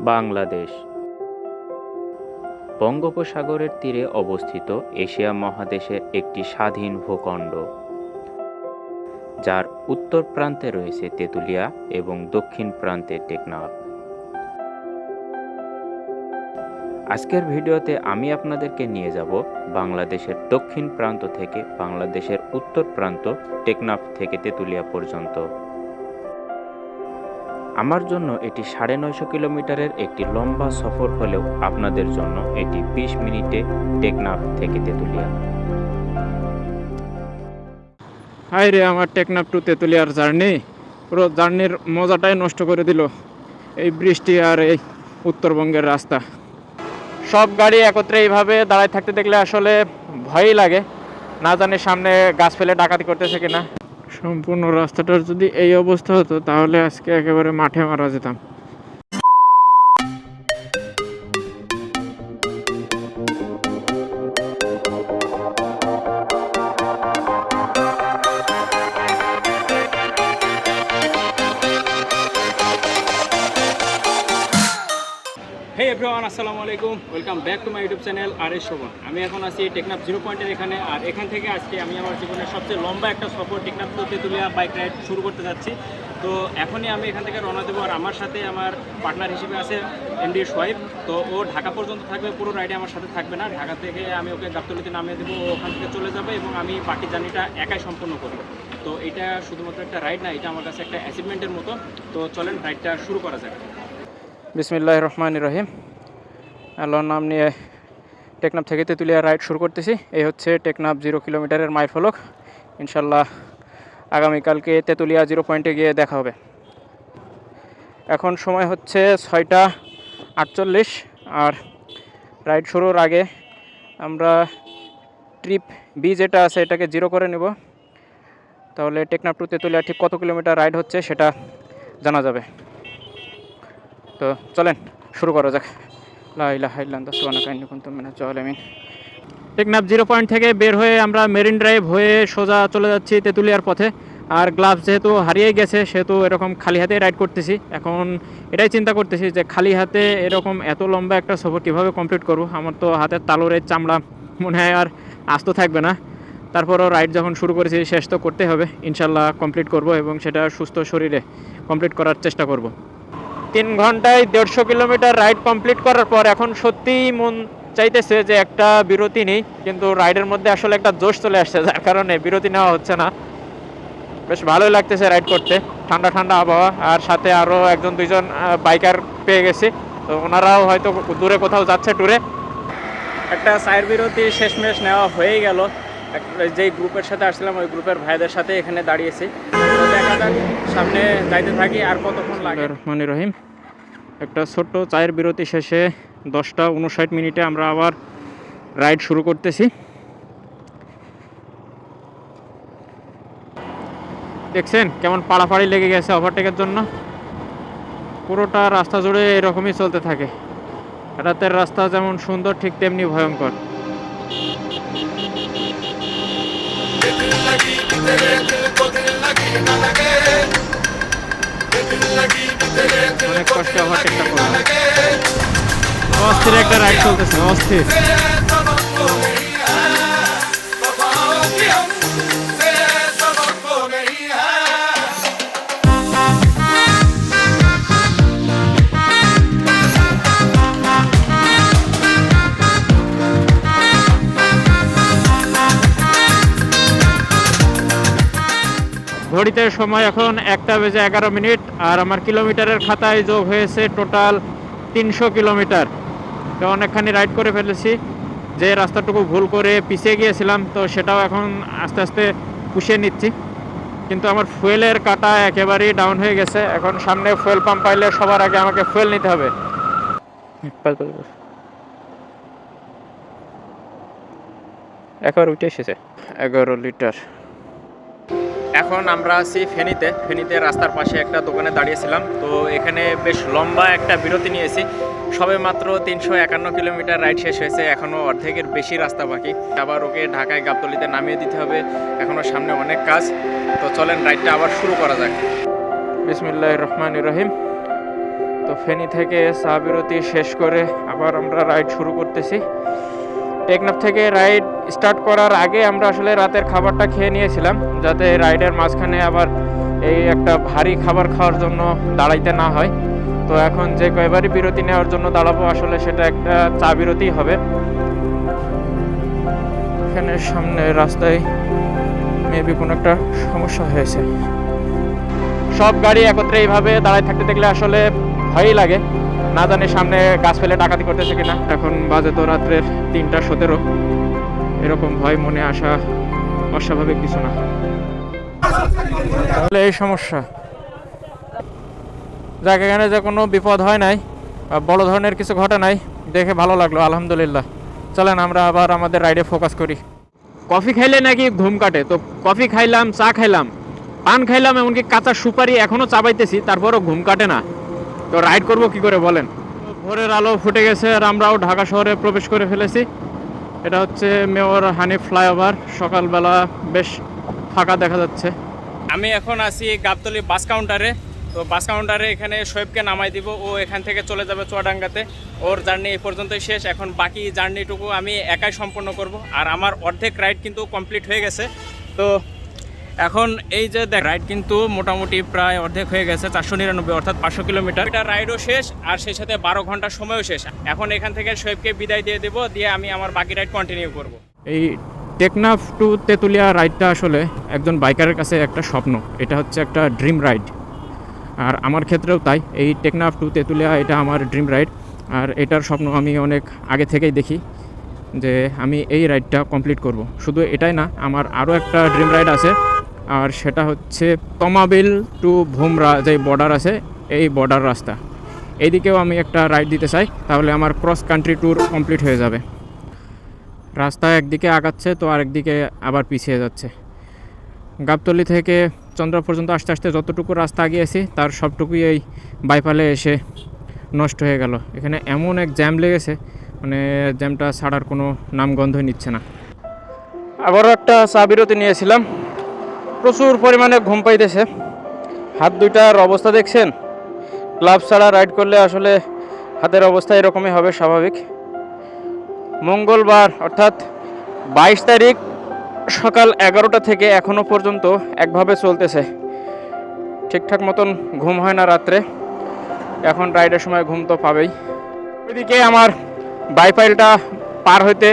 বাংলাদেশ। বঙ্গোপসাগরের তীরে অবস্থিত এশিয়া মহাদেশের একটি স্বাধীন ভূখণ্ড, যার উত্তর প্রান্তে রয়েছে তেঁতুলিয়া এবং দক্ষিণ প্রান্তে টেকনাফ। আজকের ভিডিওতে আমি আপনাদেরকে নিয়ে যাব বাংলাদেশের দক্ষিণ প্রান্ত থেকে বাংলাদেশের উত্তর প্রান্ত টেকনাফ থেকে তেঁতুলিয়া পর্যন্ত। আমার জন্য এটি সাড়ে নয়শো কিলোমিটারের একটি লম্বা সফর হলেও আপনাদের জন্য এটি বিশ মিনিটে টেকনাফ থেকে তেঁতুলিয়া। হাই রে, আমার টেকনাফ টু তেঁতুলিয়ার জার্নি। পুরো জার্নির মজাটাই নষ্ট করে দিল। এই বৃষ্টি আর এই উত্তরবঙ্গের রাস্তা। সব গাড়ি একত্রে এইভাবে দাঁড়ায় থাকতে দেখলে আসলে ভয়ই লাগে। না জানি সামনে গাছ ফেলে ডাকাতি করতেছে কিনা। সম্পূর্ণ রাস্তাটার যদি এই অবস্থা হতো তাহলে আজকে একেবারে মাঠে মারা যেতাম আসসালামু আলাইকুম। Welcome back to my YouTube channel R S Shovon আমি এখন আছি টেকনাফ জিরো পয়েন্টের এখানে। আর এখান থেকে আজকে আমি আমার জীবনের সবচেয়ে লম্বা একটা সফর টেকনাফ তেঁতুলিয়া বাইক রাইড শুরু করতে যাচ্ছি। তো এখনই আমি এখান থেকে রওনা দেবো। আর আমার সাথে আমার পার্টনার হিসেবে আছে এমডি সোয়াইব তো ও ঢাকা পর্যন্ত থাকবে, পুরো রাইডে আমার সাথে থাকবে না। ঢাকা থেকে আমি ওকে গাবতলিতে নামিয়ে দেবো। ও ওখান থেকে চলে যাবে এবং আমি বাকি জার্নিটা একাই সম্পূর্ণ করব। তো এটা শুধুমাত্র একটা রাইড না, এটা আমার কাছে একটা অ্যাচিভমেন্টের মতো। তো চলেন রাইডটা শুরু করা যাক। বিসমিল্লাহ রহমান রহিম। আল্লাহর নাম নিয়ে টেকনাফ থেকে তেঁতুলিয়া রাইড শুরু করতেছি। এই হচ্ছে টেকনাফ জিরো কিলোমিটারের মাইল ফলক ইনশাল্লাহ আগামীকালকে তেঁতুলিয়া জিরো পয়েন্টে গিয়ে দেখা হবে। এখন সময় হচ্ছে ছয়টা আটচল্লিশ আর রাইড শুরুর আগে আমরা ট্রিপ বি যেটা আছে এটাকে জিরো করে নেব। তাহলে টেকনাফ টু তেঁতুলিয়া ঠিক কত কিলোমিটার রাইড হচ্ছে সেটা জানা যাবে। তো চলেন, শুরু করা যাক। টেকনাফ জিরো পয়েন্ট থেকে বের হয়ে আমরা মেরিন ড্রাইভ হয়ে সোজা চলে যাচ্ছি তেঁতুলিয়ার পথে। আর গ্লাভস যেহেতু হারিয়ে গেছে, সেহেতু এরকম খালি হাতে রাইড করতেছি। এখন এটাই চিন্তা করতেছি যে খালি হাতে এরকম এত লম্বা একটা সফর কীভাবে কমপ্লিট করব? আমার তো হাতের তালোরের চামড়া মনে হয় আর আস্ত থাকবে না। তারপরও রাইড যখন শুরু করেছি, শেষ তো করতে হবে। ইনশাল্লাহ কমপ্লিট করব এবং সেটা সুস্থ শরীরে কমপ্লিট করার চেষ্টা করব। তিন ঘন্টায় দেড়শো কিলোমিটার রাইড কমপ্লিট করার পর এখন সত্যিই মন চাইতেছে যে একটা বিরতি নেই, কিন্তু রাইডের মধ্যে আসলে একটা জোশ চলে আসছে, যার কারণে বিরতি নেওয়া হচ্ছে না। বেশ ভালোই লাগতেছে রাইড করতে, ঠান্ডা ঠান্ডা আবহাওয়া, আর সাথে আরও একজন, দুইজন বাইকার পেয়ে গেছি। তো ওনারাও হয়তো দূরে কোথাও যাচ্ছে ট্যুরে একটা সাইড বিরতি শেষমেশ নেওয়া হয়েই গেল। যেই গ্রুপের সাথে আসছিলাম, ওই গ্রুপের ভাইদের সাথে এখানে দাঁড়িয়েছি। সামনে যাইতে থাকি, আর কতক্ষণ লাগে? রহমান রহিম। একটা ছোট্ট চায়ের বিরতি শেষে দশটা উনষাট মিনিটে আমরা আবার রাইড শুরু করতেছি। দেখছেন কেমন পাড়াপাড়ি লেগে গেছে ওভারটেকের জন্য? পুরোটা রাস্তা জুড়ে এরকমই চলতে থাকে। রাতের রাস্তা যেমন সুন্দর, ঠিক তেমনি ভয়ঙ্কর। অনেক কষ্টে ওভারটেকটা করলাম। অস্থির একটা রাইড চলতেছে অস্থির। ঘড়িতে সময় এখন একটা বেজে এগারো মিনিট, আর আমার কিলোমিটারের খাতায় যোগ হয়েছে টোটাল তিনশো কিলোমিটার। তো অনেকখানি রাইড করে ফেলেছি। যে রাস্তাটুকু ভুল করে পিছিয়ে গিয়েছিলাম, তো সেটাও এখন আস্তে আস্তে পুষিয়ে নিচ্ছি। কিন্তু আমার ফুয়েলের কাটা একেবারেই ডাউন হয়ে গেছে। এখন সামনে ফুয়েল পাম্প পাইলে সবার আগে আমাকে ফুয়েল নিতে হবে। এগারো লিটার। এখন আমরা আছি ফেনীতে। ফেনীতে রাস্তার পাশে একটা দোকানে দাঁড়িয়েছিলাম। তো এখানে বেশ লম্বা একটা বিরতি নিয়েছি সবে মাত্র তিনশো একান্ন কিলোমিটার রাইড শেষ হয়েছে। এখনও অর্ধেকের বেশি রাস্তা বাকি। আবার ওকে ঢাকায় গাবতলিতে নামিয়ে দিতে হবে। এখনও সামনে অনেক কাজ। তো চলেন, রাইডটা আবার শুরু করা যাক। বিসমিল্লাহ রহমান রহিম। তো ফেনী থেকে চা বিরতি শেষ করে আবার আমরা রাইড শুরু করতেছি। টেকনাফ থেকে রাইড স্টার্ট করার আগে আমরা আসলে রাতের খাবারটা খেয়ে নিয়েছিলাম, যাতে রাইডের মাঝখানে আবার এই একটা ভারী খাবার খাওয়ার জন্য দাঁড়াইতে না হয়। তো এখন যে কয়বারই বিরতি নেওয়ার জন্য দাঁড়াবো, আসলে সেটা একটা চা বিরতি হবে। এখানে সামনে রাস্তায় মেবি কোনো একটা সমস্যা হয়েছে। সব গাড়ি একত্রে এইভাবে দাঁড়ায় থাকতে দেখলে আসলে ভয়ই লাগে। না জানি সামনে গাছ ফেলে ডাকাতি করতেছে কিনা। এখন বাজে তো রাত্রের তিনটা সতেরো। এরকম ভয়, মনে আসা অস্বাভাবিক কিছু না। তাহলে এই সমস্যা। যাক, এখানে যে কোনো বিপদ হয় নাই বড় ধরনের কিছু ঘটে নাই, দেখে ভালো লাগল, আলহামদুলিল্লাহ। চলেন, আমরা আবার আমাদের রাইডে ফোকাস করি। কফি খাইলে নাকি ঘুম কাটে? তো কফি খাইলাম, চা খাইলাম, পান খাইলাম, এমনকি কাঁচা সুপারি এখনও চাবাইতেছি, তারপরও ঘুম কাটে না। তো রাইড করব কি করে বলেন? ভোরের আলো ফুটে গেছে আর আমরাও ঢাকা শহরে প্রবেশ করে ফেলেছি। এটা হচ্ছে মেয়র হানি ফ্লাইওভার। সকালবেলা বেশ ফাঁকা দেখা যাচ্ছে। আমি এখন আছি গাবতলি বাস কাউন্টারে। তো বাস কাউন্টারে এখানে শোয়েবকে নামাই দিব। ও এখান থেকে চলে যাবে চুয়াডাঙ্গাতে। ওর জার্নি এই পর্যন্তই শেষ। এখন বাকি জার্নিটুকু আমি একাই সম্পন্ন করব। আর আমার অর্ধেক রাইড কিন্তু কমপ্লিট হয়ে গেছে। তো এখন এই যে দেখ রাইড কিন্তু মোটামুটি প্রায় অর্ধেক হয়ে গেছে, চারশো নিরানব্বই অর্থাৎ পাঁচশো কিলোমিটার। এটা রাইডও শেষ, আর সেই সাথে বারো ঘণ্টার সময়ও শেষ। এখন এখান থেকে শোয়েবকে বিদায় দিয়ে দেবো, দিয়ে আমি আমার বাকি রাইড কন্টিনিউ করব। এই টেকনাফ টু তেঁতুলিয়া রাইডটা আসলে একজন বাইকারের কাছে একটা স্বপ্ন। এটা হচ্ছে একটা ড্রিম রাইড আর আমার ক্ষেত্রেও তাই, এই টেকনাফ টু তেঁতুলিয়া এটা আমার ড্রিম রাইড আর এটার স্বপ্ন আমি অনেক আগে থেকেই দেখি, যে আমি এই রাইডটা কমপ্লিট করব। শুধু এটাই না, আমার আরও একটা ড্রিম রাইড আছে। আর সেটা হচ্ছে তমাবিল টু ভুমরা যে বর্ডার আছে, এই বর্ডার রাস্তা। এইদিকেও আমি একটা রাইড দিতে চাই, তাহলে আমার ক্রস কান্ট্রি ট্যুর কমপ্লিট হয়ে যাবে। রাস্তা একদিকে আগাচ্ছে, তো আরেকদিকে আবার পিছিয়ে যাচ্ছে। গাবতলি থেকে চন্দ্রা পর্যন্ত আস্তে আস্তে যতটুকু রাস্তা আগিয়েছি তার সবটুকুই এই বাইপালে এসে নষ্ট হয়ে গেল। এখানে এমন এক জ্যাম লেগেছে মানে জ্যামটা ছাড়ার কোনো নামগন্ধই নিচ্ছে না। আবারও একটা চা বিরতি নিয়েছিলাম। প্রচুর পরিমাণে ঘুম পাইতেছে। হাত দুইটার অবস্থা দেখছেন? গ্লাভস ছাড়া রাইড করলে আসলে হাতের অবস্থা এরকমই হবে স্বাভাবিক। মঙ্গলবার, অর্থাৎ বাইশ তারিখ সকাল এগারোটা থেকে এখনও পর্যন্ত একভাবে চলতেছে। ঠিকঠাক মতন ঘুম হয় না রাত্রে। এখন রাইডের সময় ঘুম তো পাবেই। ওইদিকে আমার বাইপাইলটা পার হইতে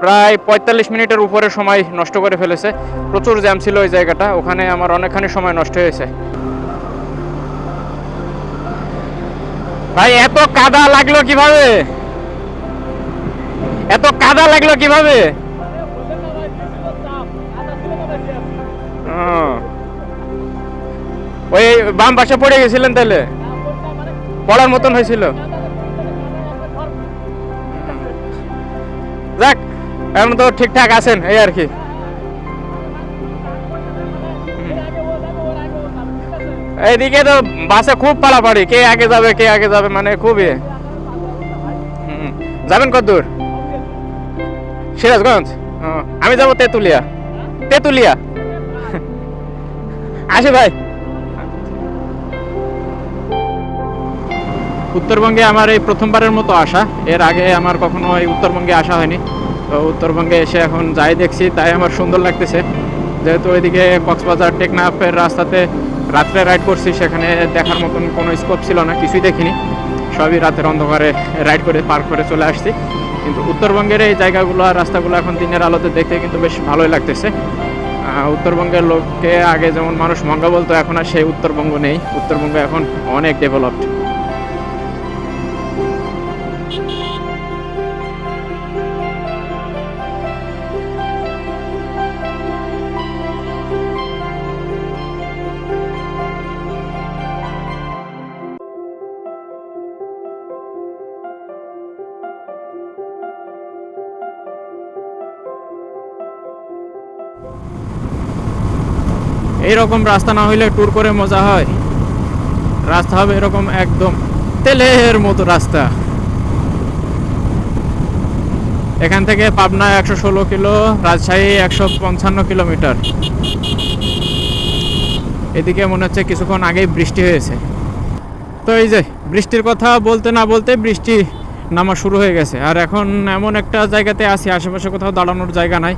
প্রায় পঁয়তাল্লিশ মিনিটের উপরে সময় নষ্ট করে ফেলেছে। প্রচুর জ্যাম ছিল ওই জায়গাটা, ওখানে আমার অনেকখানি সময় নষ্ট হয়েছে। ভাই, এত কাদা লাগল কীভাবে? এত কাদা লাগল কীভাবে। ওই বাম পাশে পড়ে গেছিলেন তাহলে? পড়ার মতন হয়েছিল। যাক, এখন তো ঠিকঠাক আছেন, এই আর কি। এইদিকে তো বাসে খুব পালাপাড়ি কে আগে যাবে, কে আগে যাবে মানে খুবই। যাবেন কত দূর? সিরাজগঞ্জ? আমি যাব তেঁতুলিয়া। তেঁতুলিয়া। আসি ভাই। উত্তরবঙ্গে আমার এই প্রথমবারের মতো আসা। এর আগে আমার কখনো এই উত্তরবঙ্গে আসা হয়নি। তো উত্তরবঙ্গে এসে এখন যাই দেখছি, তাই আমার সুন্দর লাগতেছে। যেহেতু ওইদিকে কক্সবাজার টেকনাফের রাস্তাতে রাত্রে রাইড করছি, সেখানে দেখার মতন কোনো স্কোপ ছিল না, কিছুই দেখিনি। সবই রাতের অন্ধকারে রাইড করে পার্ক করে চলে আসছি। কিন্তু উত্তরবঙ্গের এই জায়গাগুলো আর রাস্তাগুলো এখন দিনের আলোতে দেখতে কিন্তু বেশ ভালোই লাগতেছে। উত্তরবঙ্গের লোককে আগে যেমন মানুষ মঙ্গা বলতো, এখন আর সেই উত্তরবঙ্গ নেই। উত্তরবঙ্গ এখন অনেক ডেভেলপড এইরকম রাস্তা না হইলে ট্যুর করে মজা হয়। রাস্তা হবে এরকম একদম তেলের মতো রাস্তা। এখান থেকে পাবনা একশো ষোলো কিলো, রাজশাহী একশো পঞ্চান্ন কিলোমিটার। এদিকে মনে হচ্ছে কিছুক্ষণ আগেই বৃষ্টি হয়েছে। তো এই যে, বৃষ্টির কথা বলতে না বলতে বৃষ্টি নামা শুরু হয়ে গেছে। আর এখন এমন একটা জায়গাতে আছি, আশেপাশে কোথাও দাঁড়ানোর জায়গা নাই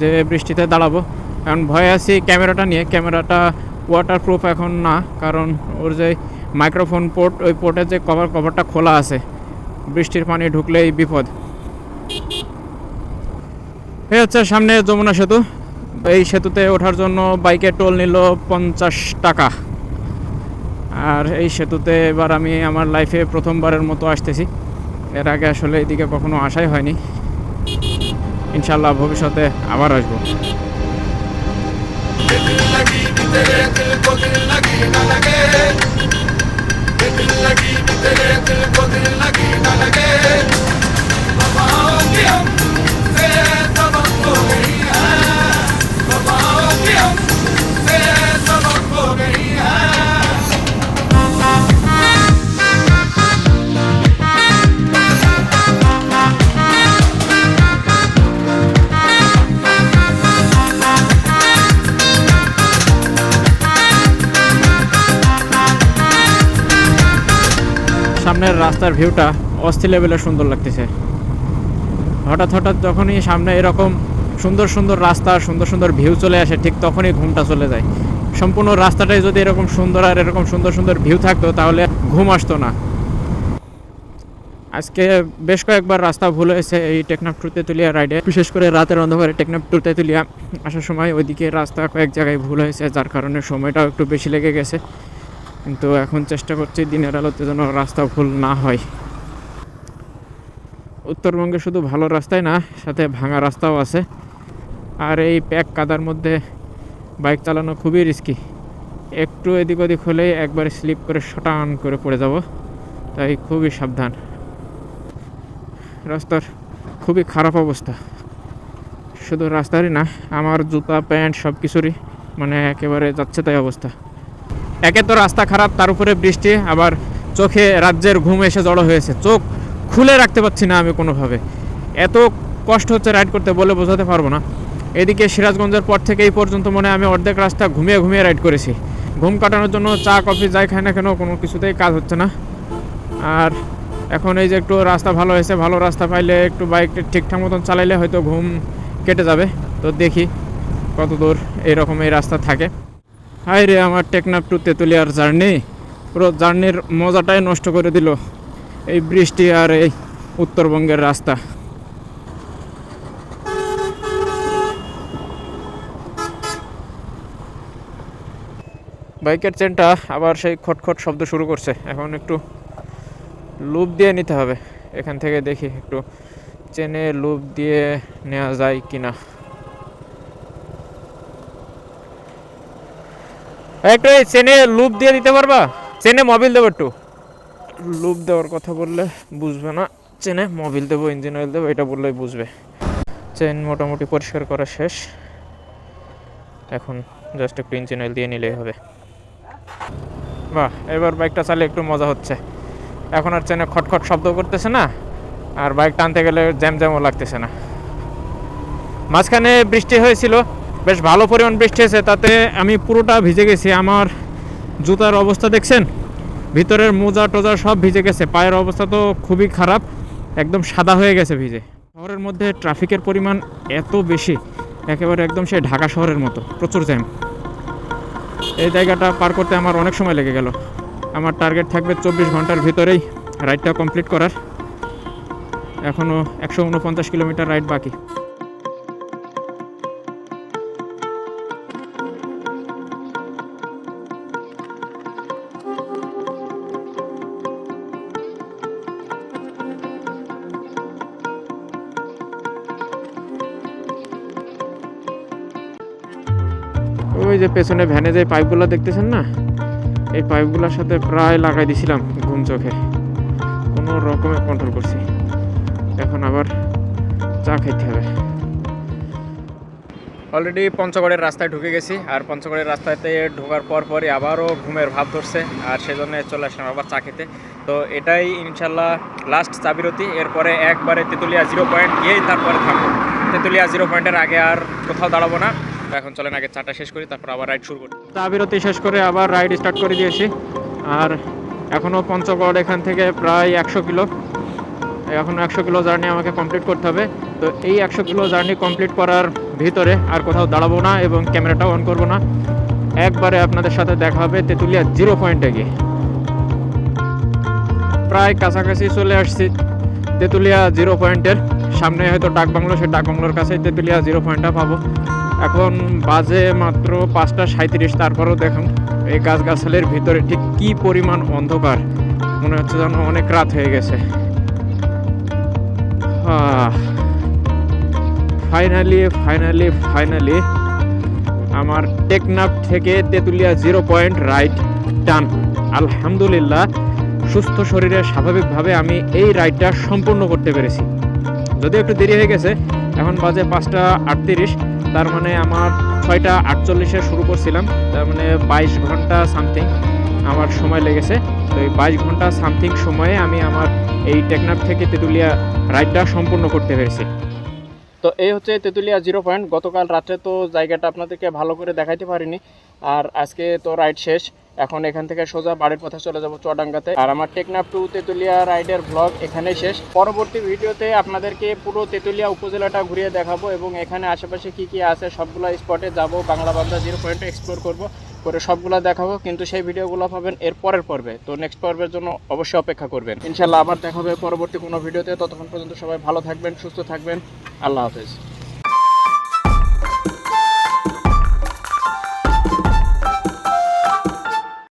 যে বৃষ্টিতে দাঁড়াবো। এখন ভয়ে আছি ক্যামেরাটা নিয়ে। ক্যামেরাটা ওয়াটার প্রুফ এখন না, কারণ ওর যে মাইক্রোফোন পোর্ট ওই পোর্টের যে কভার কভারটা খোলা আছে। বৃষ্টির পানি ঢুকলেই বিপদ। এই হচ্ছে সামনে যমুনা সেতু। এই সেতুতে ওঠার জন্য বাইকে টোল নিল পঞ্চাশ টাকা। আর এই সেতুতে এবার আমি আমার লাইফে প্রথমবারের মতো আসতেছি। এর আগে আসলে এদিকে কখনো আসাই হয়নি। ইনশাল্লাহ ভবিষ্যতে আবার আসব। दिल लगी कि तेरे दिल को दिल लगी न लगे ये दिल लगी कि तेरे दिल को दिल लगी न लगे वफाओं की हम से सबक हो गई है वफाओं की हम রাস্তার ভিউটা অস্থির লেভেলের সুন্দর লাগতেছে। হঠাৎ হঠাৎ যখনই সামনে এরকম সুন্দর সুন্দর রাস্তা, সুন্দর সুন্দর ভিউ চলে আসে, ঠিক তখনই ঘুমটা চলে যায়। সম্পূর্ণ রাস্তাটাই যদি এরকম সুন্দর আর এরকম সুন্দর সুন্দর ভিউ থাকতো, তাহলে ঘুম আসতো না। আজকে বেশ কয়েকবার রাস্তা ভুল হয়েছে এই টেকনাফ টু তেঁতুলিয়া রাইডে বিশেষ করে রাতের অন্ধকারে টেকনাফ টু তেঁতুলিয়া আসার সময় ওইদিকে রাস্তা কয়েক জায়গায় ভুল হয়েছে, যার কারণে সময়টাও একটু বেশি লেগে গেছে। কিন্তু এখন চেষ্টা করছি দিনের আলোতে যেন রাস্তা ভুল না হয়। উত্তরবঙ্গে শুধু ভালো রাস্তায় না, সাথে ভাঙা রাস্তাও আছে। আর এই প্যাক কাদার মধ্যে বাইক চালানো খুবই রিস্কি একটু এদিক ওদিক হলেই একবার স্লিপ করে শটান করে পড়ে যাব, তাই খুবই সাবধান। রাস্তার খুবই খারাপ অবস্থা। শুধু রাস্তারই না, আমার জুতা, প্যান্ট সব কিছুরই মানে একেবারে যাচ্ছে তাই অবস্থা। একে তো রাস্তা খারাপ, তার উপরে বৃষ্টি, আবার চোখে রাজ্যের ঘুম এসে জড়ো হয়েছে। চোখ খুলে রাখতে পারছি না আমি কোনোভাবে। এত কষ্ট হচ্ছে রাইড করতে বলে বোঝাতে পারব না। এদিকে সিরাজগঞ্জের পর থেকে এই পর্যন্ত মনে আমি অর্ধেক রাস্তা ঘুমিয়ে ঘুমিয়ে রাইড করেছি। ঘুম কাটানোর জন্য চা, কফি, যাই খাই না কেন, কোনো কিছুতেই কাজ হচ্ছে না। আর এখন এই যে একটু রাস্তা ভালো হয়েছে, ভালো রাস্তা পাইলে একটু বাইক ঠিকঠাক মতন চালাইলে হয়তো ঘুম কেটে যাবে। তো দেখি কত দূর এইরকম এই রাস্তা থাকে। হাই রে আমার টেকনাপ টু তেঁতুলিয়ার জার্নি। পুরো জার্নির মজাটাই নষ্ট করে দিল এই বৃষ্টি আর এই উত্তরবঙ্গের রাস্তা। বাইকের চেনটা আবার সেই খটখট শব্দ শুরু করছে। এখন একটু লুপ দিয়ে নিতে হবে। এখান থেকে দেখি একটু চেনে লুপ দিয়ে নেওয়া যায় কিনা। একটু এই চেনে লুপ দিয়ে দিতে পারবা? চেনে মোবিল দেবো একটু। লুপ দেওয়ার কথা বললে বুঝবে না। চেনে মোবিল দেবো ইঞ্জিন অয়েল দেবো, এটা বললেই বুঝবে। চেন মোটামুটি পরিষ্কার করা শেষ। এখন জাস্ট একটু ইঞ্জিন অয়েল দিয়ে নিলেই হবে। বাহ, এবার বাইকটা চালিয়ে একটু মজা হচ্ছে। এখন আর চেনে খটখট শব্দ করতেছে না, আর বাইক টানতে গেলে জ্যাম জ্যামও লাগতেছে না। মাঝখানে বৃষ্টি হয়েছিল বেশ ভালো পরিমাণ বৃষ্টি হয়েছে, তাতে আমি পুরোটা ভিজে গেছি। আমার জুতার অবস্থা দেখছেন? ভিতরের মোজা টোজা সব ভিজে গেছে। পায়ের অবস্থা তো খুবই খারাপ, একদম সাদা হয়ে গেছে ভিজে। শহরের মধ্যে ট্রাফিকের পরিমাণ এত বেশি, একেবারে একদম সে ঢাকা শহরের মতো, প্রচুর জ্যাম। এই জায়গাটা পার করতে আমার অনেক সময় লেগে গেল। আমার টার্গেট থাকবে চব্বিশ ঘণ্টার ভিতরেই রাইডটা কমপ্লিট করার। এখনও একশো উনপঞ্চাশ কিলোমিটার রাইড বাকি। ওই যে পেছনে ভ্যানে যে পাইপগুলো দেখতেছেন না? এই পাইপগুলোর সাথে প্রায় লাগাই দিছিলাম ঘুম চোখে। কোনো রকমে কন্ট্রোল করছি। এখন আবার চা খাইতে হবে। অলরেডি পঞ্চগড়ের রাস্তায় ঢুকে গেছি আর পঞ্চগড়ের রাস্তাতে ঢোকার পর পরই আবারও ঘুমের ভাব ধরছে আর সেজন্য চলে আসলাম আবার চা খেতে। তো এটাই ইনশাল্লাহ লাস্ট চা বিরতি। এরপরে একবারে তেঁতুলিয়া জিরো পয়েন্ট গিয়েই তারপরে থাকব তেঁতুলিয়া জিরো পয়েন্টের আগে আর কোথাও দাঁড়াবো না। এখন চলেন, আগে চাটা শেষ করি, তারপর আবার রাইড শুরু করি। চা বিরতি শেষ করে আবার রাইড স্টার্ট করে দিয়েছি। আর এখনও পঞ্চগড় এখান থেকে প্রায় একশো কিলো। এখনও একশো কিলো জার্নি আমাকে কমপ্লিট করতে হবে। তো এই একশো কিলো জার্নি কমপ্লিট করার ভিতরে আর কোথাও দাঁড়াবো না এবং ক্যামেরাটাও অন করব না। একবারে আপনাদের সাথে দেখা হবে তেঁতুলিয়া জিরো পয়েন্টে গিয়ে। প্রায় কাছাকাছি চলে আসছি তেঁতুলিয়া জিরো পয়েন্টের সামনে হয়তো ডাক বাংলো সেই ডাক বাংলোর কাছেই তেঁতুলিয়া জিরো পয়েন্টটা পাবো। এখন বাজে মাত্র পাঁচটা সাঁত্রিশ তারপরেও দেখুন এই গাছগাছালির ভিতরে ঠিক কি পরিমাণ অন্ধকার। মনে হচ্ছে যেন অনেক রাত হয়ে গেছে। ফাইনালি ফাইনালি ফাইনালি আমার টেকনাফ থেকে Tetulia zero point ride done আলহামদুলিল্লাহ, সুস্থ শরীরে স্বাভাবিকভাবে আমি এই রাইডটা সম্পূর্ণ করতে পেরেছি। যদিও একটু দেরি হয়ে গেছে, এখন বাজে পাঁচটা আটত্রিশ। তার মানে আমার ছয়টা আটচল্লিশে শুরু করছিলাম, তার মানে বাইশ ঘণ্টা সামথিং আমার সময় লেগেছে। তো এই বাইশ ঘণ্টা সামথিং সময়ে আমি আমার এই টেকনাফ থেকে তেঁতুলিয়া রাইডটা সম্পূর্ণ করতে পেরেছি। তো এই হচ্ছে তেঁতুলিয়া জিরো পয়েন্ট গতকাল রাত্রে তো জায়গাটা আপনাদেরকে ভালো করে দেখাইতে পারিনি, আর আজকে তো রাইড শেষ। এখন এখান থেকে সোজা বাড়ির পথে চলে যাব চুয়াডাঙ্গাতে। আর আমার টেকনাফ টু তেঁতুলিয়া রাইডের ব্লগ এখানে শেষ। পরবর্তী ভিডিওতে আপনাদেরকে পুরো তেঁতুলিয়া উপজেলাটা ঘুরিয়ে দেখাবো এবং এখানে আশেপাশে কি কি আছে সবগুলো স্পটে যাব, বাংলা বান্ধা জিরো পয়েন্টে এক্সপ্লোর করব, করে সবগুলো দেখাবো, কিন্তু সেই ভিডিওগুলো পাবেন এর পরের পর্বে। তো নেক্সট পর্বের জন্য অবশ্যই অপেক্ষা করবেন। ইনশাল্লাহ আবার দেখা হবে পরবর্তী কোনো ভিডিওতে। ততক্ষণ পর্যন্ত সবাই ভালো থাকবেন, সুস্থ থাকবেন। আল্লাহ হাফেজ।